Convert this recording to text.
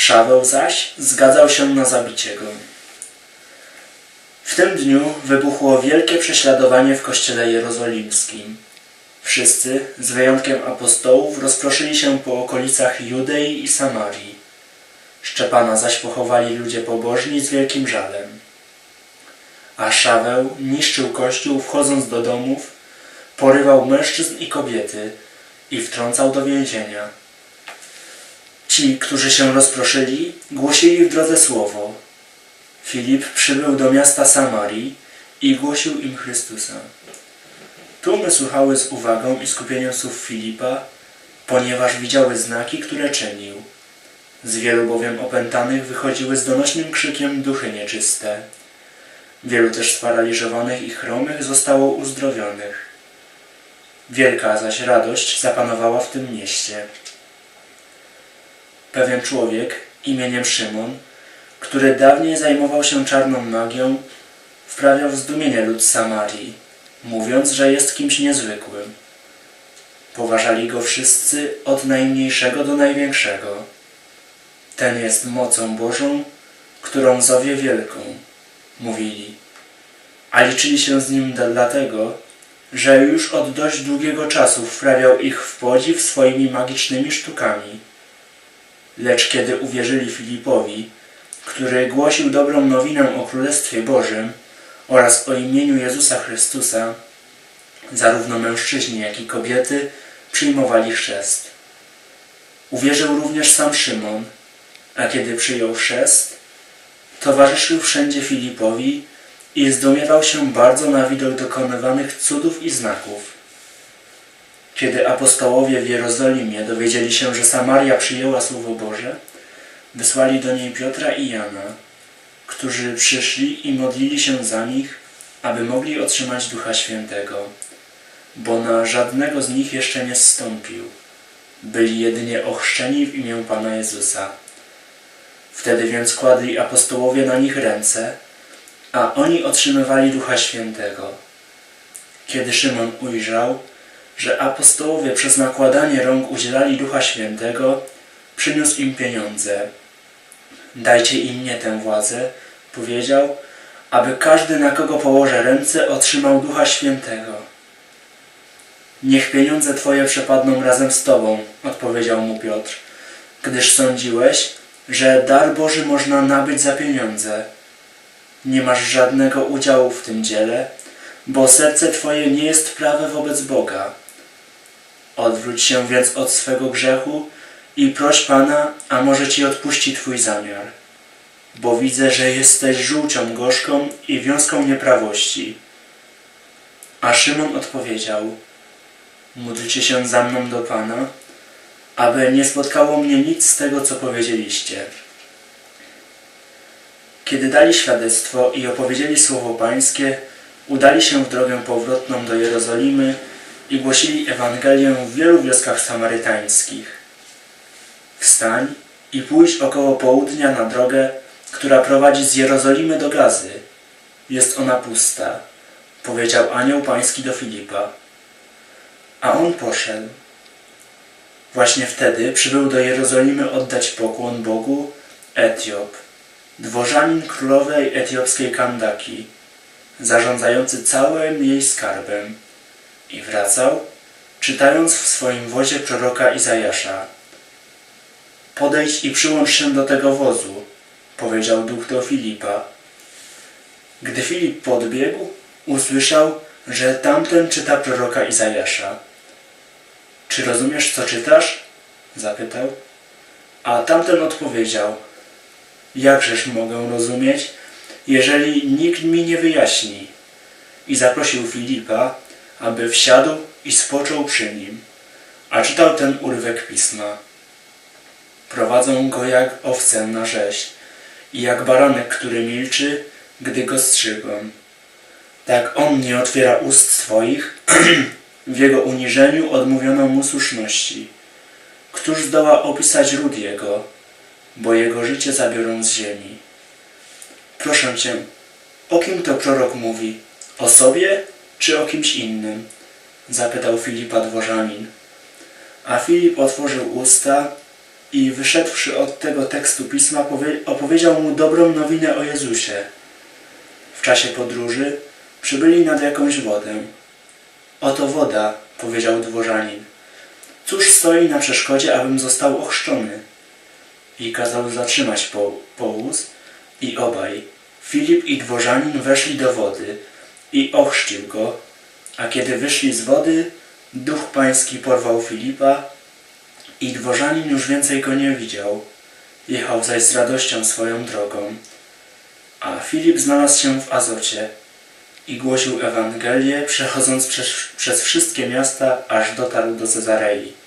Szaweł zaś zgadzał się na zabicie go. W tym dniu wybuchło wielkie prześladowanie w kościele jerozolimskim. Wszyscy, z wyjątkiem apostołów, rozproszyli się po okolicach Judei i Samarii. Szczepana zaś pochowali ludzie pobożni z wielkim żalem. A Szaweł niszczył kościół, wchodząc do domów, porywał mężczyzn i kobiety i wtrącał do więzienia. Ci, którzy się rozproszyli, głosili w drodze słowo. Filip przybył do miasta Samarii i głosił im Chrystusa. Tłumy słuchały z uwagą i skupieniem słów Filipa, ponieważ widziały znaki, które czynił. Z wielu bowiem opętanych wychodziły z donośnym krzykiem duchy nieczyste. Wielu też sparaliżowanych i chromych zostało uzdrowionych. Wielka zaś radość zapanowała w tym mieście. Pewien człowiek imieniem Szymon, który dawniej zajmował się czarną magią, wprawiał w zdumienie lud Samarii, mówiąc, że jest kimś niezwykłym. Poważali go wszyscy od najmniejszego do największego. Ten jest mocą Bożą, którą zowie wielką, mówili. A liczyli się z nim dlatego, że już od dość długiego czasu wprawiał ich w podziw swoimi magicznymi sztukami. Lecz kiedy uwierzyli Filipowi, który głosił dobrą nowinę o Królestwie Bożym oraz o imieniu Jezusa Chrystusa, zarówno mężczyźni, jak i kobiety przyjmowali chrzest. Uwierzył również sam Szymon, a kiedy przyjął chrzest, towarzyszył wszędzie Filipowi i zdumiewał się bardzo na widok dokonywanych cudów i znaków. Kiedy apostołowie w Jerozolimie dowiedzieli się, że Samaria przyjęła Słowo Boże, wysłali do niej Piotra i Jana, którzy przyszli i modlili się za nich, aby mogli otrzymać Ducha Świętego, bo na żadnego z nich jeszcze nie zstąpił. Byli jedynie ochrzczeni w imię Pana Jezusa. Wtedy więc kładli apostołowie na nich ręce, a oni otrzymywali Ducha Świętego. Kiedy Szymon ujrzał, że apostołowie przez nakładanie rąk udzielali Ducha Świętego, przyniósł im pieniądze. Dajcie im mnie tę władzę, powiedział, aby każdy, na kogo położę ręce, otrzymał Ducha Świętego. Niech pieniądze Twoje przepadną razem z Tobą, odpowiedział mu Piotr, gdyż sądziłeś, że dar Boży można nabyć za pieniądze. Nie masz żadnego udziału w tym dziele, bo serce Twoje nie jest prawe wobec Boga. Odwróć się więc od swego grzechu i proś Pana, a może Ci odpuści Twój zamiar. Bo widzę, że jesteś żółcią gorzką i wiązką nieprawości. A Szymon odpowiedział, módlcie się za mną do Pana, aby nie spotkało mnie nic z tego, co powiedzieliście. Kiedy dali świadectwo i opowiedzieli słowo Pańskie, udali się w drogę powrotną do Jerozolimy i głosili Ewangelię w wielu wioskach samarytańskich. Wstań i pójdź około południa na drogę, która prowadzi z Jerozolimy do Gazy. Jest ona pusta, powiedział anioł pański do Filipa. A on poszedł. Właśnie wtedy przybył do Jerozolimy oddać pokłon Bogu Etiop, dworzanin królowej etiopskiej Kandaki, zarządzający całym jej skarbem. I wracał, czytając w swoim wozie proroka Izajasza. Podejdź i przyłącz się do tego wozu, powiedział duch do Filipa. Gdy Filip podbiegł, usłyszał, że tamten czyta proroka Izajasza. Czy rozumiesz, co czytasz? zapytał. A tamten odpowiedział. Jakżeż mogę rozumieć, jeżeli nikt mi nie wyjaśni? I zaprosił Filipa, aby wsiadł i spoczął przy nim, a czytał ten urywek pisma. Prowadzą go jak owcę na rzeź i jak baranek, który milczy, gdy go strzygą. Tak on nie otwiera ust swoich, w jego uniżeniu odmówiono mu słuszności. Któż zdoła opisać ród jego, bo jego życie zabiorą z ziemi? Proszę cię, o kim to prorok mówi? O sobie czy o kimś innym? Zapytał Filipa dworzanin. A Filip otworzył usta i wyszedłszy od tego tekstu pisma powie- opowiedział mu dobrą nowinę o Jezusie. W czasie podróży przybyli nad jakąś wodę. Oto woda, powiedział dworzanin. Cóż stoi na przeszkodzie, abym został ochrzczony? I kazał zatrzymać po, i obaj, Filip i dworzanin weszli do wody i ochrzcił go, a kiedy wyszli z wody, duch pański porwał Filipa i dworzanin już więcej go nie widział. Jechał zaś z radością swoją drogą. A Filip znalazł się w Azocie i głosił Ewangelię, przechodząc przez, przez wszystkie miasta, aż dotarł do Cezarei.